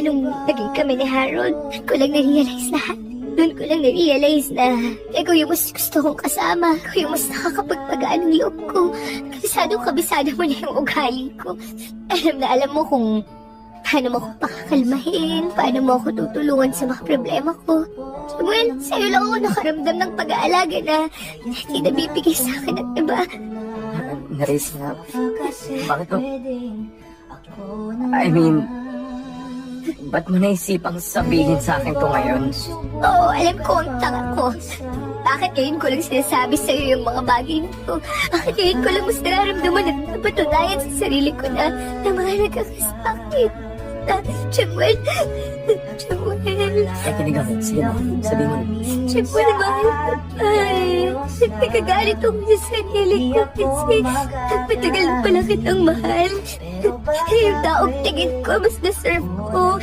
nung naging kami ni Harold, doon ko lang na-realize na doon ko lang na-realize na ikaw yung mas gusto kong kasama. Ikaw yung mas nakakapagpagaan ng loob ko. Kabisadong kabisado mo na yung ugali ko. Alam na alam mo kung paano mo ako pakakalmahin, paano mo ako tutulungan sa mga problema ko. Samuel, sa'yo lang ako nakaramdam ng pag-aalaga na hindi nabibigay sa akin ng iba. Narisa, bakit mo? I mean, ba't mo naisipang sabihin sa akin to ngayon? Oo, alam ko ang tanga ko. Bakit ngayon ko lang sinasabi sa'yo yung mga bagay na to? Bakit ngayon ko lang mas nararamdaman at napatunayan sa sarili ko na na mga nagkakasakit? Na, Samuel, Samuel, Nakinig ako. Sige na, sabihin mo. Samuel, mahal ka pa Nagkagalit ako sa sarili ko kasi matagal na pala kitang mahal. Yung taong tingin ko, mas deserve ko.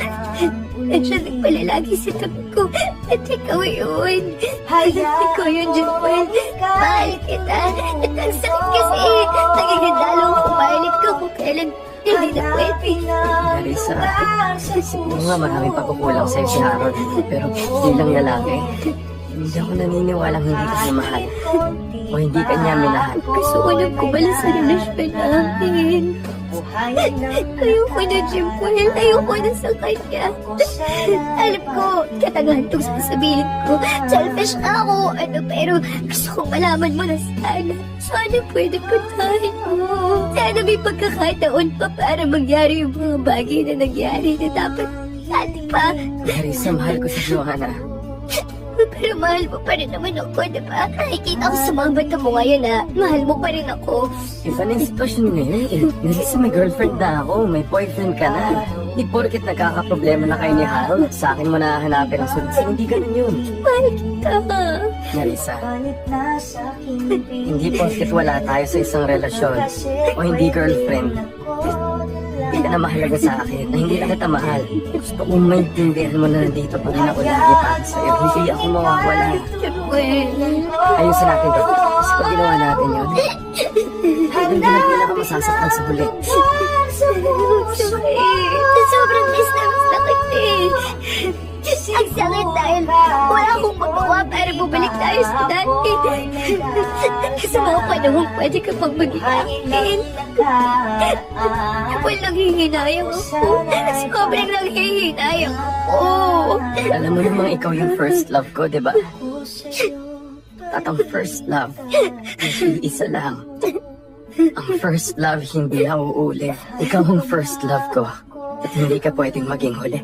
At siya nagpalalagi sa tabi ko. At ikaw yun. Ikaw yun, Joel. Mahal kita. At ang sakit kasi, nagiging lalo ako mahalit ka kung kailan hindi na pwede. Narisa, siguro nga maraming pagkukulang sa'yo si Harold. Pero bilang lalaki, hindi ako naniniwalang hindi ka niya mahal. O hindi ka niya minahal. Gusto ko nang kumala sa relasyon namin. Ayoko na, Jimwell. Ayoko na sa kanya. Alam ko, katangahan itong sasabihin ko. Selfish ako, ano, pero gusto kong malaman mo na sana. Sana pwede pa tayo. Sana may pagkakataon pa para mangyari yung mga bagay na nangyari na dapat dati pa. Narisa, mahal ko si Joanna. Pero mahal mo pa rin naman ako, di ba? Nakikita ko sa mga bata mo ngayon na mahal mo pa rin ako. Iba na yung sitwasyon ngayon eh. Narisa, may girlfriend na ako. May boyfriend ka na. Hindi porket nagkakaproblema na kayo ni Harold, sa akin mo na hanapin ang solusyon. Hindi ganun yun. Mahal kita. Narisa, hindi porket wala tayo sa isang relasyon o hindi girlfriend. Hindi ka na mahalaga sa akin na hindi na kita mahal. Gusto kong maintindihan mo na nandito pa rin ako lagi para sa'yo. Hindi ako mawawala. Ayusin natin to. Kasi pag ginawa natin yun, hindi na pinakamasasaktan sa huli. Sobrang miss na miss na kita eh. Ang sakit dahil para bumalik tayo sa dati. Sa mga panahon pwede ka pang maging akin. Well, nanghihinayang ako. Sobrang nanghihinayang ako. Alam mo namang ikaw yung first love ko, di ba? At ang first love, hindi isa lang. Ang first love hindi nauuli. Ikaw ang first love ko. At hindi ka pwedeng maging huli.